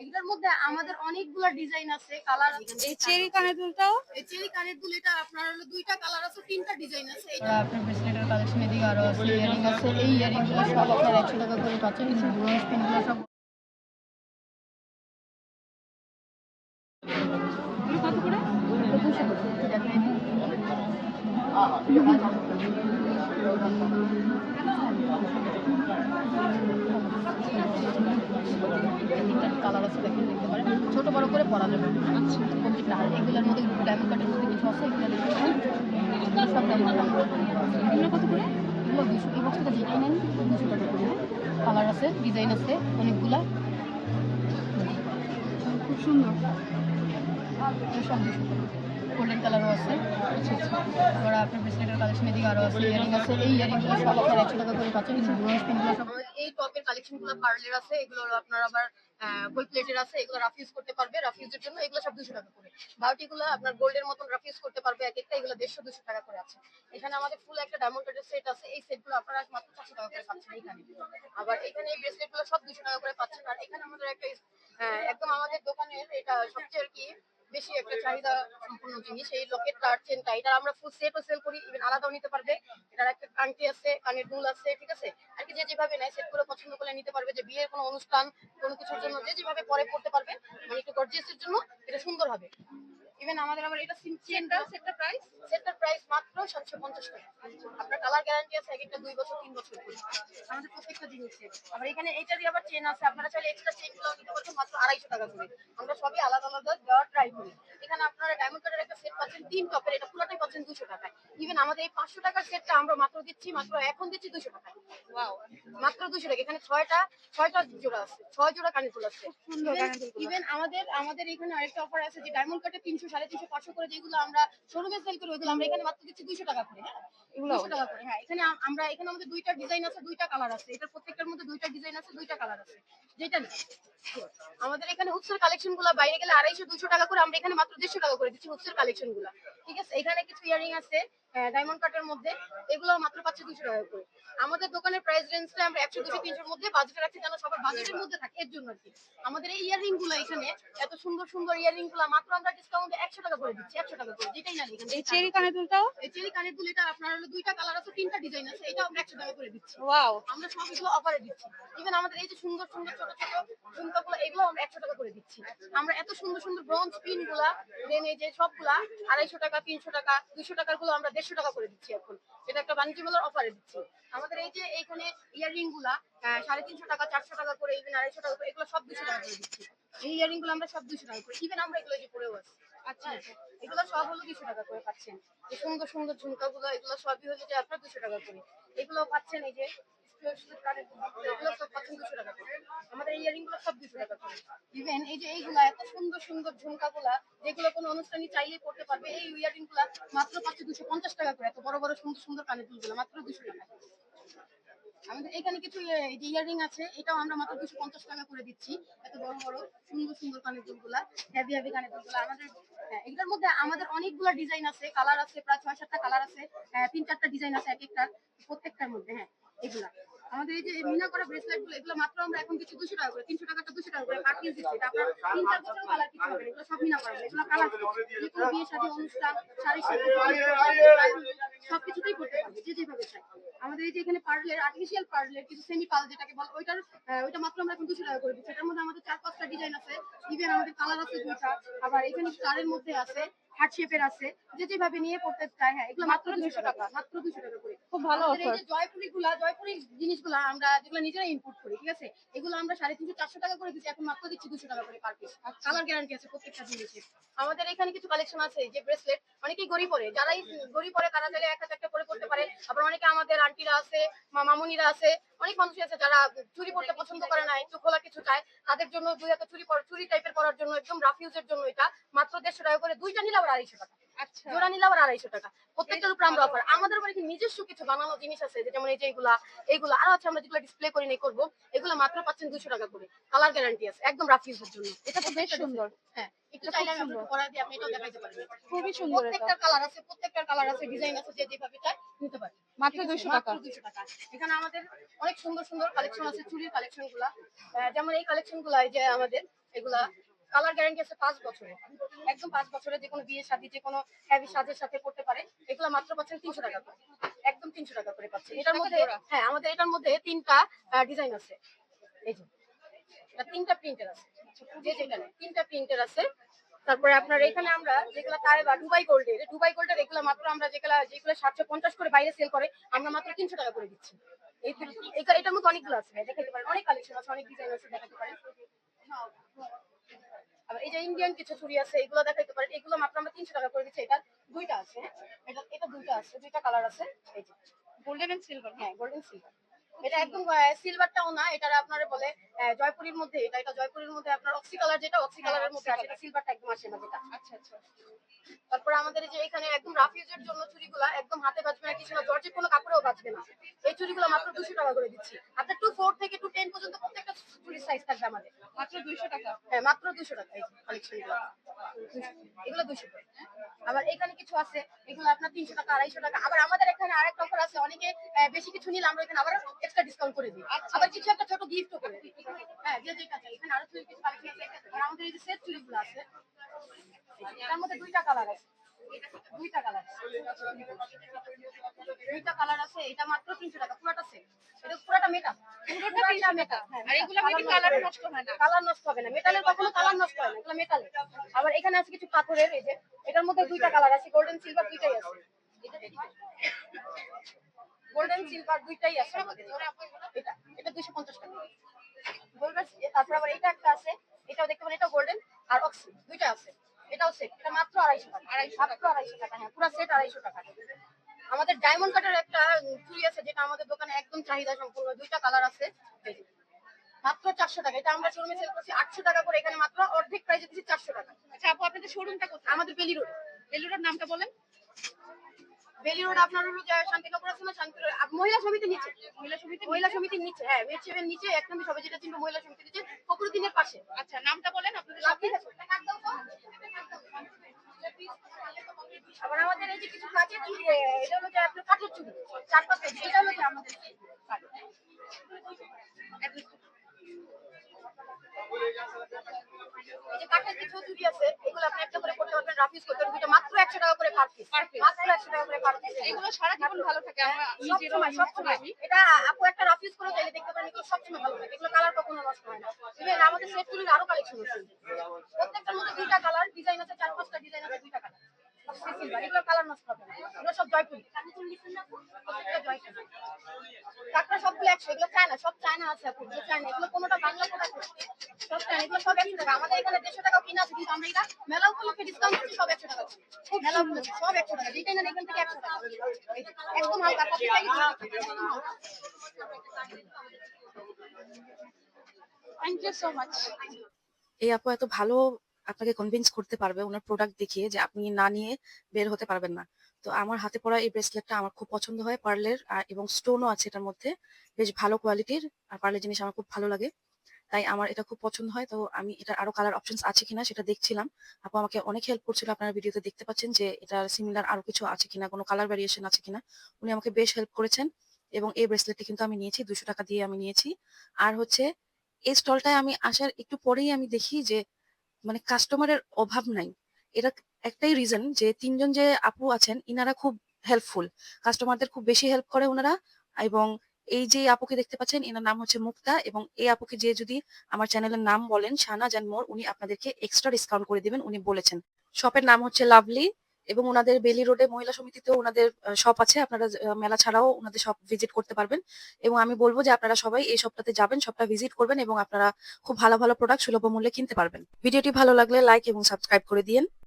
এটার মধ্যে আমাদের অনেকগুলো ডিজাইন আছে কালার এই চেরি কানের দুলটাও? এই চেরি কানের দুল এটা আপনার হলো দুইটা কালার আছে তিনটা ডিজাইন আছে এটা। আপনার ব্রেসলেটের কালেকশন এদিকে আরও আছে ইয়ারিং আছে এই ইয়ারিংগুলো সব আপনার একশো টাকা করে পাচ্ছেন কিন্তু ব্রোঞ্জ পিনগুলো সব দিই। তিনটা কালার আছে দেখেন দেখতে ছোট বড় করে পরা যাবে আচ্ছা এগুলোর মধ্যে ডায়মন্ড কাটের মধ্যে কিছু আছে এগুলো সব কত করে এগুলো দুশো এই দুশো করে কালার আছে ডিজাইন আছে, অনেকগুলা খুব সুন্দর সব দুশো গোল্ডেন কালারও আছে। আবার আপনার ব্রেসলেটের কালেকশন এদিকে আরও আছে ইয়ারিং আছে। এই ইয়ারিংগুলো সব আপনার একশো টাকা করে পাচ্ছেন ব্রোঞ্জ পিনগুলো সব। এই টপের কালেকশনগুলো পার্লের আছে এগুলো আপনার আবার গোল্ড প্লেটের আছে, এগুলো রাফ ইউজ করতে পারবে রাফ ইউজের জন্য এগুলো সব দুশো টাকা করে। বাউটি আপনার গোল্ডের মতন রাফ করতে পারবে, এক একটা এগুলো দেড়শো, দুশো টাকা করে আছে। এখানে আমাদের ফুল একটা ডায়মন্ড কাটের সেট আছে, এই সেটগুলো আপনারা মাত্র চারশো টাকা করে পাচ্ছেন এখানে। আবার এখানে এই ব্রেসলেটগুলো সব দুশো টাকা করে পাচ্ছেন। আর এখানে আমাদের একটা একদম আমাদের দোকানের, এটা সবচেয়ে আর কি বেশি একটা চাহিদা সম্পূর্ণ জিনিস। এই লকেট তার চেনটা এটা আমরা ফুল সেটও সেল করি ইভেন আলাদাও নিতে পারবে। এটার একটা আংটি আছে, কানের দুল আছে, ঠিক আছে? আর কি যে যেভাবে নেয় সেট করে পছন্দ করলে নিতে পারবে। যে বিয়ের কোনো অনুষ্ঠান, কোনো কিছুর জন্য, যে যেভাবে পরে পড়তে পারবে মানে একটু গর্জিয়াসের জন্য, এটা সুন্দর হবে। ইভেন আমাদের আবার এটা চেনটা সেটটা প্রাইস সেটটার প্রাইস মাত্র সাতশো পঞ্চাশ টাকা। আপনার কালার গ্যারান্টি আছে এক একটা, দুই বছর, তিন বছর আমাদের প্রত্যেকটা জিনিসের আবার এখানে এইটারই আবার চেন আছে। আপনারা চাইলে এক্সট্রা চেনগুলো নিতে পারবেন মাত্র আড়াইশো টাকা করে। আমরা সবই আলাদা আলাদা দেওয়ার ট্রাই করি এখানে আপনারা ডায়মন্ড কার্ডের একটা তিন টপের এটা পুরোটাই পাচ্ছেন দুশো টাকায়। ইভেন আমাদের এই পাঁচশো টাকার সেটটা আমরা মাত্র দিচ্ছি মাত্র এখন দিচ্ছি দুশো ওয়াও মাত্র দুশো টাকা। এখানে ছয়টা ছয়টা জোড়া আছে ছয় জোড়া কানের আছে। ইভেন আমাদের আমাদের এখানে আরেকটা অফার আছে যে ডায়মন্ড কাটে তিনশো সাড়ে তিনশো পাঁচশো করে যেগুলো আমরা শোরুমে সেল করি ওইগুলো আমরা এখানে মাত্র দিচ্ছি দুশো টাকা করে হ্যাঁ? দুশো টাকা করে হ্যাঁ। এখানে আমরা এখানে আমাদের দুইটা ডিজাইন আছে দুইটা কালার আছে। এটার প্রত্যেকটার মধ্যে দুইটা ডিজাইন আছে দুইটা কালার আছে। যেটা নেই। আমাদের এখানে হুপসের কালেকশনগুলো বাইরে গেলে আড়াইশো দুশো টাকা করে আমরা এখানে মাত্র দেড়শো টাকা করে দিচ্ছি হুপসের কালেকশনগুলো। ঠিক আছে? এখানে কিছু ইয়ারিং আছে। ডায়মন্ড কাটের মধ্যে এগুলো মাত্র পাচ্ছে দুশো টাকা করে। আমাদের দোকানের প্রাইস রেঞ্জটা আমরা একশো দুশো তিনশোর মধ্যে বাজেট রাখছি যেন সবার বাজেটের মধ্যে থাকে এর জন্য আর কি। আমাদের এই ইয়ারিংগুলো এখানে এত সুন্দর সুন্দর ইয়ারিংগুলো মাত্র আমরা ডিসকাউন্টে একশো টাকা করে দিচ্ছি একশো টাকা করে যেটাই না এই চেরি কানের দুলটাও? এই চেরি কানের দুল এটা আপনার হলো দুইটা কালার আছে তিনটা ডিজাইন আছে এটা আমরা একশো টাকা করে দিচ্ছি। ওয়াও আমরা সব এগুলো অফারে দিচ্ছি। ইভেন আমাদের এই যে সুন্দর সুন্দর ছোট ছোট ঝুমকাগুলো এগুলো আমরা একশো টাকা করে দিচ্ছি। আমরা এত সুন্দর সুন্দর ব্রঞ্জ পিনগুলা দেন এই যে সবগুলা আড়াইশো টাকা তিনশো টাকা দুইশো টাকারগুলো আমরা দেড়শো টাকা করে দিচ্ছি এখন। এটা একটা বাণিজ্য মেলার অফারে দিচ্ছি। আমাদের এই যে এইখানে ইয়াররিংগুলা সাড়ে তিনশো টাকা চারশো টাকা করে ইভেন আড়াইশো টাকা করে এগুলো সব দুশো টাকা করে দিচ্ছি। এই ইয়াররিংগুলো আমরা সব দুশো টাকা করে ইভেন আমরা এগুলো যে পরেও আছি। আচ্ছা। এগুলো সব হলো দুশো টাকা করে পাচ্ছেন। এই সুন্দর সুন্দর ঝুমকাগুলো এগুলো সবই হলো যে আপনার দুশো টাকা করে। এগুলো পাচ্ছেন এই যে এগুলো সব পাচ্ছেন দুশো টাকা করে। আমাদের এই ইয়ারিংগুলো সব দুশো টাকা করে। ইভেন এই যে এইগুলা এত সুন্দর সুন্দর ঝুমকাগুলা যেগুলো কোনো অনুষ্ঠানে চাইলে পড়তে পারবে এই ইয়ারিংগুলা মাত্র পাচ্ছে দুশো পঞ্চাশ টাকা করে। এত বড় বড় সুন্দর সুন্দর কানের দুলগুলো মাত্র দুশো টাকা। আমাদের এখানে কিছু ইয়ারিং আছে এটাও আমরা মাত্র দুশো পঞ্চাশ টাকা করে দিচ্ছি। এত বড় বড় সুন্দর সুন্দর কানের দুলগুলা হেভি হেভি কানের দুলগুলা। আমাদের হ্যাঁ, এগুলোর মধ্যে আমাদের অনেকগুলো ডিজাইন আছে কালার আছে প্রায় ছয় সাতটা কালার আছে আহ, তিন চারটা ডিজাইন আছে এক একটার প্রত্যেকটার মধ্যে হ্যাঁ এগুলা। আমাদের এই যে মিনা করা ব্রেসলেটগুলো এগুলো মাত্র আমরা এখন কিছু দুশো টাকা করে তিনশো টাকাটা দুশো টাকা করে পাঠিয়ে দিচ্ছি। এটা আপনার তিন চার বছর কালার কিছু হবে এগুলো সব মিনা করা এগুলো কালার যে কোনো বিয়ে শাদী অনুষ্ঠান শাড়ি সবকিছুতেই করতে পারবে যে যেভাবে চাই। আমাদের এই যে এখানে পার্লের আর্টিফিশিয়াল পার্লের কিছু সেমি পাল যেটাকে বল ওইটার ওইটা মাত্র আমরা এখন দুশো টাকা করে দিচ্ছি। এটার মধ্যে আমাদের চার পাঁচটা ডিজাইন আছে ইভেন আমাদের কালার আছে দুইটা আবার এখানে স্টারের মধ্যে আছে হার্ট শেপের আছে যে যেভাবে নিয়ে পড়তে চায় হ্যাঁ এগুলো মাত্র দুশো টাকা মাত্র দুশো টাকা করে খুব ভালো এই যে জয়পুরি গুলা জয়পুরি জিনিসগুলা আমরা যেগুলো নিজেরাই ইনপুট করি ঠিক আছে? এগুলো আমরা সাড়ে তিনশো চারশো টাকা করে দিচ্ছি এখন মাত্র দিচ্ছি দুশো টাকা করে পার পিস কালার গ্যারান্টি আছে প্রত্যেকটা জিনিসের। আমাদের এখানে কিছু কালেকশন আছে যে ব্রেসলেট অনেকেই গড়ি পরে যারাই গড়ি পরে তারা চাইলে এক হাজার একটা পরে পড়তে পারে। আবার অনেকে আমাদের আন্টিরা আছে মামুনিরা আছে অনেক মানুষই আছে যারা চুরি পড়তে পছন্দ করে না একটু খোলা কিছু চায়। তাদের জন্য দুই হাতে চুরি চুরি টাইপের করার জন্য একদম রাফ ইউজের জন্য এটা। মাত্র দেড়শো টাকা করে। দুইটা নিলে আবার আড়াইশো টাকা। জোড়া নিলে আবার আড়াইশো টাকা। প্রত্যেকটার উপর আমরা অফার আমাদের কি নিজস্ব কিছু বানানো জিনিস আছে যেমন এই যে এগুলা এইগুলা। আরও আছে আমরা যেগুলো ডিসপ্লে করে নেই করব। এগুলো মাত্র পাচ্ছেন দুশো টাকা করে। কালার গ্যারান্টি আছে একদম রাফ ইউজের জন্য। এটা তো বেশ সুন্দর। হ্যাঁ খুবই সুন্দর প্রত্যেকটার কালার আছে প্রত্যেকটার কালার আছে ডিজাইন আছে যে যেভাবে চাই নিতে পারে মাত্র দুশো টাকা। দুশো টাকা। এখানে আমাদের অনেক সুন্দর সুন্দর কালেকশন আছে চুরির কালেকশনগুলা। যেমন এই কালেকশনগুলা এই যে আমাদের এগুলা কালার গ্যারান্টি আছে পাঁচ বছরে একদম পাঁচ বছরে যে কোনো বিয়ে শাদী যে কোনো হ্যাভি সাজের সাথে করতে পারে এগুলো মাত্র পাচ্ছেন তিনশো টাকা করে। একদম তিনশো টাকা করে পাচ্ছে। এটার মধ্যে হ্যাঁ আমাদের এটার মধ্যে তিনটা ডিজাইন আছে। এই যে তিনটা প্রিন্টার আছে। যে যেখানে তিনটা প্রিন্টার আছে তারপরে আপনার এখানে আমরা যেগুলো তারে বা দুবাই গোল্ডের দুবাই গোল্ডের এগুলো মাত্র আমরা যেগুলো যেগুলো সাতশো পঞ্চাশ করে বাইরে সেল করে আমরা মাত্র তিনশো টাকা করে দিচ্ছি। এটার মধ্যে অনেকগুলো আছে দেখাতে পারেন। অনেক কালেকশন আছে অনেক ডিজাইন আছে দেখাতে পারেন। আবার এই যে ইন্ডিয়ান কিছু ছুরি আছে এগুলো দেখাইতে পারেন। এগুলো মাত্র আমরা তিনশো টাকা করে দিচ্ছি। এটা দুইটা আছে হ্যাঁ? এটা এটা দুইটা আছে দুইটা কালার আছে। এই যে। গোল্ডেন এন্ড সিলভার হ্যাঁ গোল্ডেন সিলভার এটা একদম সিলভারটাও না এটা আপনারা বলে জয়পুরীর মধ্যে এটা এটা জয়পুরীর মধ্যে আপনার অক্সি কালার যেটা অক্সি কালারের মধ্যে আছে এটা সিলভারটা একদম আসে না যেটা আচ্ছা আচ্ছা। তারপরে আমাদের যে এখানে একদম রাফিউজের জন্য চুড়িগুলা একদম হাতে বাজবে না কিছু না জর্জের কোনো কাপড়েও বাজবে না। এই চুড়িগুলো মাত্র দুশো টাকা করে দিচ্ছি। আপনার টু ফোর থেকে টু টেন পর্যন্ত প্রত্যেকটা চুড়ির সাইজ থাকবে আমাদের। মাত্র দুইশো টাকা? হ্যাঁ মাত্র দুশো টাকা এই কালেকশন এগুলো দুশো টাকা আবার এখানে কিছু আছে এগুলো আপনার তিনশো টাকা আড়াইশো টাকা। আবার আমাদের এখানে আরেকটা অফার আছে অনেকে বেশি কিছু নিলে আমরা এখানে আবার এক্সট্রা ডিসকাউন্ট করে দিই। আবার কিছু একটা ছোট গিফটও করে দিই। হ্যাঁ যে যেটা চাই। এখানে আরও চুরি কিছু কালেকশন আছে আর আমাদের এই যে সেট চুড়িগুলো আছে এটার মধ্যে দুইটা কালার আছে। দুইটা কালার দুইটা কালার আছে এটা মাত্র তিনশো টাকা। পুরোটা সেট এটা পুরোটা মেটা পুরোটা মেটা আর এগুলো মেবি কালার নষ্ট হয় না। কালার নষ্ট হবে না। মেটালের কখনো কালার নষ্ট হয় না। এগুলো মেটালের আবার এখানে আছে কিছু পাথরের এই যে। এটার মধ্যে দুইটা কালার আছে। গোল্ডেন সিলভার দুইটাই আছে। গোল্ডেন সিলভার দুইটাই আছে আমাদের এটা এটা দুইশো পঞ্চাশ টাকা। গোল্ডেন তারপর আবার এটা একটা আছে এটাও দেখতে পারেন এটা গোল্ডেন আর অক্সি দুইটা আছে। এটাও সেট এটা মাত্র আড়াইশো টাকা মাত্র আড়াইশো টাকা হ্যাঁ পুরো সেট আড়াইশো টাকা। আমাদের ডায়মন্ড কাটের একটা চুড়ি আছে যেটা আমাদের দোকানে একদম চাহিদা সম্পূর্ণ দুইটা কালার আছে। মাত্র চারশো টাকা এটা আমরা শোরুমে সেল করছি আটশো টাকা করে এখানে মাত্র অর্ধেক প্রাইসে দিচ্ছি চারশো টাকা। আচ্ছা আপু আপনাদের শোরুমটা কোথায়? আমাদের বেলি রোড বেলুড়ার নামটা বলেন। বেলি রোড আপনার হলো যে শান্তিনগর আছে না শান্তি মহিলা সমিতির নিচে। মহিলা সমিতি মহিলা সমিতির নিচে হ্যাঁ মেট নিচে এক নম্বর সবাই যেটা চিনবো মহিলা সমিতির নিচে ফকরুদ্দিনের দিনের পাশে। আচ্ছা নামটা বলেন আপনাদের। আবার আমাদের এই যে কিছু কাঠের চুড়ি এটা হলো যে আপনার কাঠের চার পাঁচ এটা হলো যে আমাদের এই যে কাঠের কিছু চুড়ি আছে করে করতে পারবেন মাত্র একশো টাকা করে পার পিস মাত্র একশো টাকা করে পার পিস এগুলো সারা জীবন ভালো থাকে আমরা সবসময় সবসময়। এটা আপু একটা রাফিউজ করে চাইলে দেখতে পারেন এগুলো সবসময় ভালো থাকে। এগুলো কালার কখনো নষ্ট হয় না। ইভেন আমাদের সেট চুরির আরও কালেকশন আছে। প্রত্যেকটার মধ্যে দুইটা কালার ডিজাইন আছে চার পাঁচটা ডিজাইন আছে দুইটা কালার এগুলো কালার নষ্ট হবে না। এগুলো সব জয়পুরি প্রত্যেকটা জয়পুরি কাকড়া সবগুলো একশো এগুলো চায়না সব চায়না আছে আপু চায়না। এগুলো কোনোটা বাংলা প্রোডাক্ট এই আপু এত ভালো আপনাকে কনভিন্স করতে পারবে ওনার প্রোডাক্ট দেখিয়ে যে আপনি না নিয়ে বের হতে পারবেন না। তো আমার হাতে পড়া এই ব্রেসলেটটা আমার খুব পছন্দ হয় পার্লের এবং স্টোনও আছে এটার মধ্যে। বেশ ভালো কোয়ালিটির আর পার্লের জিনিস আমার খুব ভালো লাগে। তাই আমার এটা খুব পছন্দ হয়। তো আমি এটা আরও কালার অপশনস আছে কিনা সেটা দেখছিলাম। আপু আমাকে অনেক হেল্প করছিল, আপনারা ভিডিওতে দেখতে পাচ্ছেন যে এটা সিমিলার আরও কিছু আছে কিনা, কোনো কালার ভ্যারিয়েশন আছে কিনা। উনি আমাকে বেশ হেল্প করেছেন এবং এই ব্রেসলেটটি কিন্তু আমি নিয়েছি দুশো টাকা দিয়ে আমি নিয়েছি। আর হচ্ছে এই স্টলটায় আমি আসার একটু পরেই আমি দেখি যে মানে কাস্টমারের অভাব নাই। এটা একটাই রিজন যে তিনজন যে আপু আছেন, ইনারা খুব হেল্পফুল কাস্টমারদের খুব বেশি হেল্প করে ওনারা এবং এই যে আপুকে দেখতে পাচ্ছেন, এনার নাম হচ্ছে মুক্তা এবং এই আপুকে যে যদি আমার চ্যানেলের নাম বলেন শাহনাজ অ্যান্ড মোর উনি আপনাদেরকে এক্সট্রা ডিসকাউন্ট করে দিবেন, উনি বলেছেন। শপের নাম হচ্ছে লাভলি এবং ওনাদের বেলি রোডে মহিলা সমিতিতেও ওনাদের শপ আছে, আপনারা মেলা ছাড়াও ওনাদের শপ ভিজিট করতে পারবেন এবং আমি বলব যে আপনারা সবাই এই শপটাতে যাবেন শপটা ভিজিট করবেন এবং আপনারা খুব ভালো ভালো প্রোডাক্ট সুলভ মূল্যে কিনতে পারবেন। ভিডিওটি ভালো লাগলে লাইক এবং সাবস্ক্রাইব করে দিয়েন।